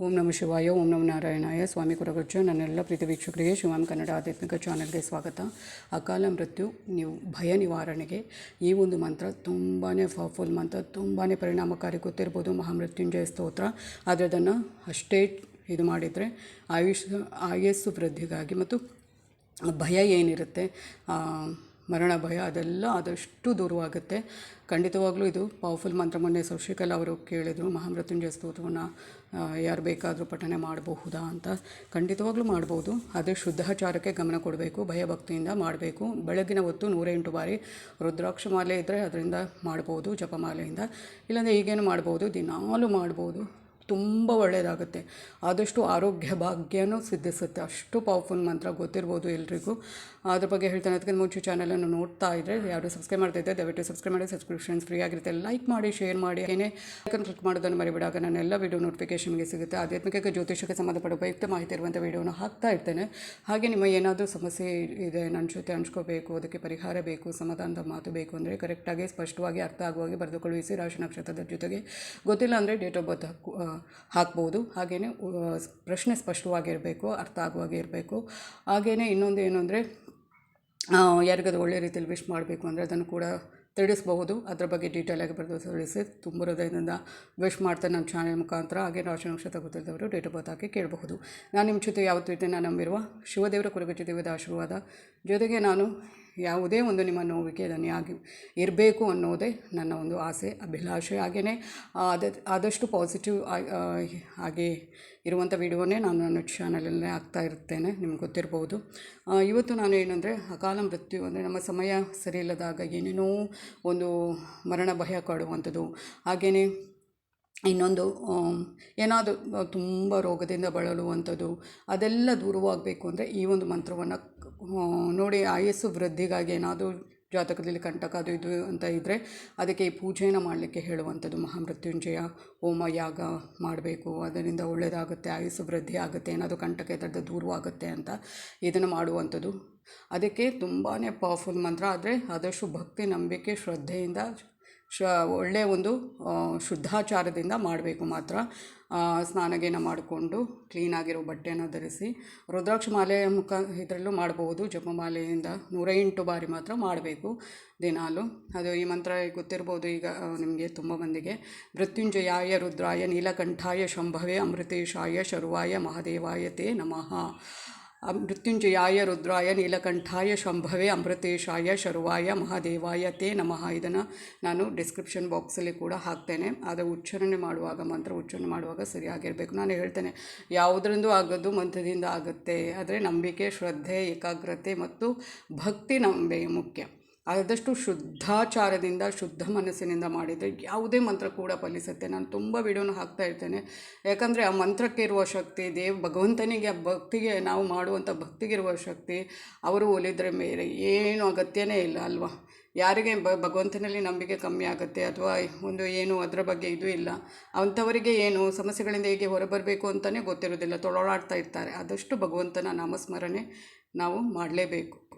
ಓಂ ನಮ ಶಿವಾಯ, ಓಂ ನಮ ನಾರಾಯಣಾಯ. ಸ್ವಾಮಿ ಕುರಗುಚ್ಚ ನನ್ನೆಲ್ಲ ಪ್ರೀತಿ ವೀಕ್ಷಕರಿಗೆ ಶಿವಾಮ್ ಕನ್ನಡ ಆಧ್ಯಾತ್ಮಿಕ ಚಾನಲ್ಗೆ ಸ್ವಾಗತ. ಅಕಾಲ ಮೃತ್ಯು ನೀವು ಭಯ ನಿವಾರಣೆಗೆ ಈ ಒಂದು ಮಂತ್ರ ತುಂಬಾ ಪವರ್ಫುಲ್ ಮಂತ್ರ ತುಂಬಾ ಪರಿಣಾಮಕಾರಿ ಗೊತ್ತಿರ್ಬೋದು. ಮಹಾಮೃತ್ಯುಂಜಯ ಸ್ತೋತ್ರ. ಆದರೆ ಅದನ್ನು ಅಷ್ಟೇ ಇದು ಮಾಡಿದರೆ ಆಯುಷ್, ಆಯಸ್ಸು ವೃದ್ಧಿಗಾಗಿ ಮತ್ತು ಭಯ ಏನಿರುತ್ತೆ ಮರಣ, ಭಯ, ಅದೆಲ್ಲ ಆದಷ್ಟು ದೂರವಾಗುತ್ತೆ. ಖಂಡಿತವಾಗ್ಲೂ ಇದು ಪವರ್ಫುಲ್ ಮಂತ್ರ ಮೊನ್ನೆ ಶಶಿಕಲಾ ಅವರು ಕೇಳಿದರು. ಮಹಾಮೃತ್ಯುಂಜಯ ಸ್ತೋತ್ರವನ್ನು ಯಾರು ಬೇಕಾದರೂ ಪಠನೆ ಮಾಡಬಹುದಾ ಅಂತ. ಖಂಡಿತವಾಗ್ಲೂ ಮಾಡ್ಬೋದು. ಅದೇ ಶುದ್ಧಾಚಾರಕ್ಕೆ ಗಮನ ಕೊಡಬೇಕು ಭಯಭಕ್ತಿಯಿಂದ ಮಾಡಬೇಕು. ಬೆಳಗಿನ ಹೊತ್ತು ನೂರೆಂಟು ಬಾರಿ ರುದ್ರಾಕ್ಷ ಮಾಲೆ ಇದ್ದರೆ ಅದರಿಂದ ಮಾಡ್ಬೋದು, ಜಪಮಾಲೆಯಿಂದ. ಇಲ್ಲಾಂದರೆ ಈಗೇನು ಮಾಡ್ಬೋದು, ದಿನಾಲೂ ಮಾಡ್ಬೋದು. ತುಂಬ ಒಳ್ಳೆಯದಾಗುತ್ತೆ ಆದಷ್ಟು ಆರೋಗ್ಯ ಭಾಗ್ಯನೂ ಸಿದ್ಧಿಸುತ್ತೆ. ಅಷ್ಟು ಪವರ್ಫುಲ್ ಮಂತ್ರ ಗೊತ್ತಿರ್ಬೋದು ಎಲ್ರಿಗೂ. ಅದ್ರ ಬಗ್ಗೆ ಹೇಳ್ತಾನೆ ಅದಕ್ಕಿಂತ ಮುಂಚೆ ಚಾನಲನ್ನು ನೋಡ್ತಾ ಇದ್ದರೆ ಯಾರು ಸಬ್ಸ್ಕ್ರೈಬ್ ಮಾಡ್ತಾ ಇದ್ದರೆ ದಯವಿಟ್ಟು ಸಬ್ಸ್ಕ್ರೈಬ್ ಮಾಡಿ ಸಬ್ಸ್ಕ್ರಿಪ್ಷನ್ಸ್ ಫ್ರೀ ಆಗಿರುತ್ತೆ. ಲೈಕ್ ಮಾಡಿ ಶೇರ್ ಮಾಡಿ ಏನೇ ಕ್ಲಿಕ್ ಮಾಡೋದನ್ನು ಮರಿಬಿಡಾಗ ನಾನು ಎಲ್ಲ ವೀಡಿಯೋ ನೋಟಿಫಿಕೇಶನ್ಗೆ ಸಿಗುತ್ತೆ. ಆಧ್ಯಾತ್ಮಿಕ ಜ್ಯೋತಿಷಕ್ಕೆ ಸಂಬಂಧಪಟ್ಟ ಉಪಯುಕ್ತ ಮಾಹಿತಿ ಇರುವಂಥ ವೀಡಿಯೋನ ಹಾಕ್ತಾ ಇರ್ತೇನೆ. ಹಾಗೆ ನಿಮ್ಮ ಏನಾದರೂ ಸಮಸ್ಯೆ ಇದೆ ನನ್ನ ಜೊತೆ ಹಂಚ್ಕೋಬೇಕು, ಅದಕ್ಕೆ ಪರಿಹಾರ ಬೇಕು, ಸಮಾಧಾನದ ಮಾತು ಬೇಕು ಅಂದರೆ ಕರೆಕ್ಟಾಗಿ ಸ್ಪಷ್ಟವಾಗಿ, ಅರ್ಥ ಆಗುವಾಗೆ ಬರೆದುಕೊಳ್ಳಿಸಿ ರಾಶಿ ನಕ್ಷತ್ರದ ಜೊತೆಗೆ ಗೊತ್ತಿಲ್ಲ ಅಂದರೆ ಡೇಟ್ ಆಫ್ ಬರ್ತ್ ಹಾಕ್ಬೋದು. ಹಾಗೆಯೇ ಪ್ರಶ್ನೆ ಸ್ಪಷ್ಟವಾಗಿರಬೇಕು, ಅರ್ಥ ಆಗುವಾಗೆ ಇರಬೇಕು ಹಾಗೆಯೇ ಇನ್ನೊಂದು ಏನು ಅಂದರೆ ಯಾರಿಗಾದ್ರೂ ಒಳ್ಳೆ ರೀತಿಯಲ್ಲಿ ವಿಶ್ ಮಾಡಬೇಕು ಅಂದರೆ ಅದನ್ನು ಕೂಡ ತಿಳಿಸ್ಬಹುದು. ಅದರ ಬಗ್ಗೆ ಡೀಟೇಲಾಗಿ ಬರೆದು ತಿಳಿಸಿ, ತುಂಬ ಹೃದಯದಿಂದ ವಿಶ್ ಮಾಡ್ತಾರೆ ನಮ್ಮ ಚಾನೆಲ್ ಮುಖಾಂತರ ಹಾಗೆ ರಾಶಿ ನಕ್ಷತ್ರ ಡೇಟಾ ಡೇಟ್ ಆಫ್ ಬರ್ತ್ ಹಾಕಿ ಕೇಳಬಹುದು. ನಾನು ನಿಮ್ಮ ಜೊತೆ ಯಾವತ್ತೂ ಇದನ್ನು ನಂಬಿರುವ ಶಿವದೇವರ ಕುಲಗಟ್ಟಿ ದೇವದ ಆಶೀರ್ವಾದ. ಜೊತೆಗೆ ನಾನು ಯಾವುದೇ ಒಂದು ನಿಮ್ಮ ನೋವಿಗೆ ದನಿಯಾಗಿ ಇರಬೇಕು ಅನ್ನೋದೇ ನನ್ನ ಒಂದು ಆಸೆ, ಅಭಿಲಾಷೆ ಹಾಗೆಯೇ ಆದ, ಆದಷ್ಟು ಪಾಸಿಟಿವ್ ಹಾಗೆ ಇರುವಂಥ ವಿಡಿಯೋನೇ ನಾನು ನನ್ನ ಚಾನಲಲ್ಲೇ ಆಗ್ತಾ ಇರ್ತೇನೆ, ನಿಮ್ಗೆ ಗೊತ್ತಿರ್ಬೋದು. ಇವತ್ತು ನಾನು ಏನಂದರೆ, ಅಕಾಲ ಮೃತ್ಯು ಅಂದರೆ ನಮ್ಮ ಸಮಯ ಸರಿ ಇಲ್ಲದಾಗ ಏನೇನೋ ಒಂದು ಮರಣ ಭಯ ಕಾಡುವಂಥದ್ದು ಹಾಗೆಯೇ ಇನ್ನೊಂದು ಏನಾದರೂ ತುಂಬ ರೋಗದಿಂದ ಬಳಲುವಂಥದ್ದು, ಅದೆಲ್ಲ ದೂರವಾಗಬೇಕು ಅಂದರೆ ಈ ಒಂದು ಮಂತ್ರವನ್ನು ನೋಡಿ ಆಯಸ್ಸು ವೃದ್ಧಿಗಾಗಿ ಏನಾದರೂ ಜಾತಕದಲ್ಲಿ ಕಂಟಕ ಅದು ಇದು ಅಂತ ಇದ್ದರೆ ಅದಕ್ಕೆ ಈ ಪೂಜೆಯನ್ನು ಮಾಡಲಿಕ್ಕೆ ಹೇಳುವಂಥದ್ದು. ಮಹಾಮೃತ್ಯುಂಜಯ, ಹೋಮ, ಯಾಗ ಮಾಡಬೇಕು. ಅದರಿಂದ ಒಳ್ಳೆಯದಾಗುತ್ತೆ ಆಯಸ್ಸು ವೃದ್ಧಿ ಆಗುತ್ತೆ, ಏನಾದರೂ ಕಂಟಕ ಇದ್ದದ್ದು ದೂರವಾಗುತ್ತೆ ಅಂತ ಇದನ್ನು ಮಾಡುವಂಥದ್ದು. ಅದಕ್ಕೆ ತುಂಬಾ ಪವರ್ಫುಲ್ ಮಂತ್ರ. ಆದರೆ ಆದಷ್ಟು ಭಕ್ತಿ, ನಂಬಿಕೆ, ಶ್ರದ್ಧೆಯಿಂದ ಶ ಒಳ್ಳೆಯ ಒಂದು ಶುದ್ಧಾಚಾರದಿಂದ ಮಾಡಬೇಕು ಮಾತ್ರ. ಸ್ನಾನಗೇನ ಮಾಡಿಕೊಂಡು ಕ್ಲೀನಾಗಿರೋ ಬಟ್ಟೆಯನ್ನು ಧರಿಸಿ, ರುದ್ರಾಕ್ಷ ಮಾಲೆ ಮುಖ ಇದರಲ್ಲೂ ಮಾಡಬಹುದು ಜಪಮಾಲೆಯಿಂದ ನೂರ ಎಂಟು ಬಾರಿ ಮಾತ್ರ ಮಾಡಬೇಕು ದಿನಾಲು. ಅದು ಈ ಮಂತ್ರ ಗೊತ್ತಿರ್ಬೋದು ಈಗ ನಿಮಗೆ ತುಂಬ ಮಂದಿಗೆ. ಮೃತ್ಯುಂಜಯಾಯ ರುದ್ರಾಯ ನೀಲಕಂಠಾಯ ಶಂಭವೇ ಅಮೃತೇಶಾಯ ಶರ್ವಾಯ ಮಹಾದೇವಾಯ ತೇ ನಮಃ. ಮೃತ್ಯುಂಜಯಾಯ ರುದ್ರಾಯ ನೀಲಕಂಠಾಯ ಶಂಭವೇ ಅಮೃತೇಶಾಯ ಶರ್ವಾಯ ಮಹಾದೇವಾಯ ತೇ ನಮಃ. ಇದನ್ನು ನಾನು ಡಿಸ್ಕ್ರಿಪ್ಷನ್ ಬಾಕ್ಸಲ್ಲಿ ಕೂಡ ಹಾಕ್ತೇನೆ. ಆದರೆ ಉಚ್ಚಾರಣೆ ಮಾಡುವಾಗ, ಮಂತ್ರ ಉಚ್ಚಾರಣೆ ಮಾಡುವಾಗ ಸರಿಯಾಗಿರಬೇಕು. ನಾನು ಹೇಳ್ತೇನೆ, ಯಾವುದರಿಂದ ಆಗೋದು ಮಂತ್ರದಿಂದ ಆಗುತ್ತೆ. ಆದರೆ ನಂಬಿಕೆ, ಶ್ರದ್ಧೆ, ಏಕಾಗ್ರತೆ ಮತ್ತು ಭಕ್ತಿ ನಂಬೆ ಮುಖ್ಯ. ಆದಷ್ಟು ಶುದ್ಧಾಚಾರದಿಂದ, ಶುದ್ಧ ಮನಸ್ಸಿನಿಂದ ಮಾಡಿದರೆ ಯಾವುದೇ ಮಂತ್ರ ಕೂಡ ಫಲಿಸುತ್ತೆ. ನಾನು ತುಂಬ ವಿಡಿಯೋನ ಹಾಕ್ತಾ ಇರ್ತೇನೆ. ಯಾಕಂದರೆ ಆ ಮಂತ್ರಕ್ಕೆ ಇರುವ ಶಕ್ತಿ, ದೇವ್ ಭಗವಂತನಿಗೆ ಆ ಭಕ್ತಿಗೆ ನಾವು ಮಾಡುವಂಥ ಭಕ್ತಿಗಿರುವ ಶಕ್ತಿ, ಅವರು ಒಲಿದ್ರೆ ಮೇಲೆ ಏನು ಅಗತ್ಯನೇ ಇಲ್ಲ ಅಲ್ವಾ? ಯಾರಿಗೆ ಬ ಭಗವಂತನಲ್ಲಿ ನಂಬಿಕೆ ಕಮ್ಮಿ ಆಗುತ್ತೆ ಅಥವಾ ಒಂದು ಏನು ಅದರ ಬಗ್ಗೆ ಇದು ಇಲ್ಲ. ಅಂಥವರಿಗೆ ಏನು ಸಮಸ್ಯೆಗಳಿಂದ ಹೇಗೆ ಹೊರಬರಬೇಕು ಅಂತಲೇ ಗೊತ್ತಿರೋದಿಲ್ಲ ತೊಳಲಾಡ್ತಾ ಇರ್ತಾರೆ. ಆದಷ್ಟು ಭಗವಂತನ ನಾಮಸ್ಮರಣೆ ನಾವು ಮಾಡಲೇಬೇಕು.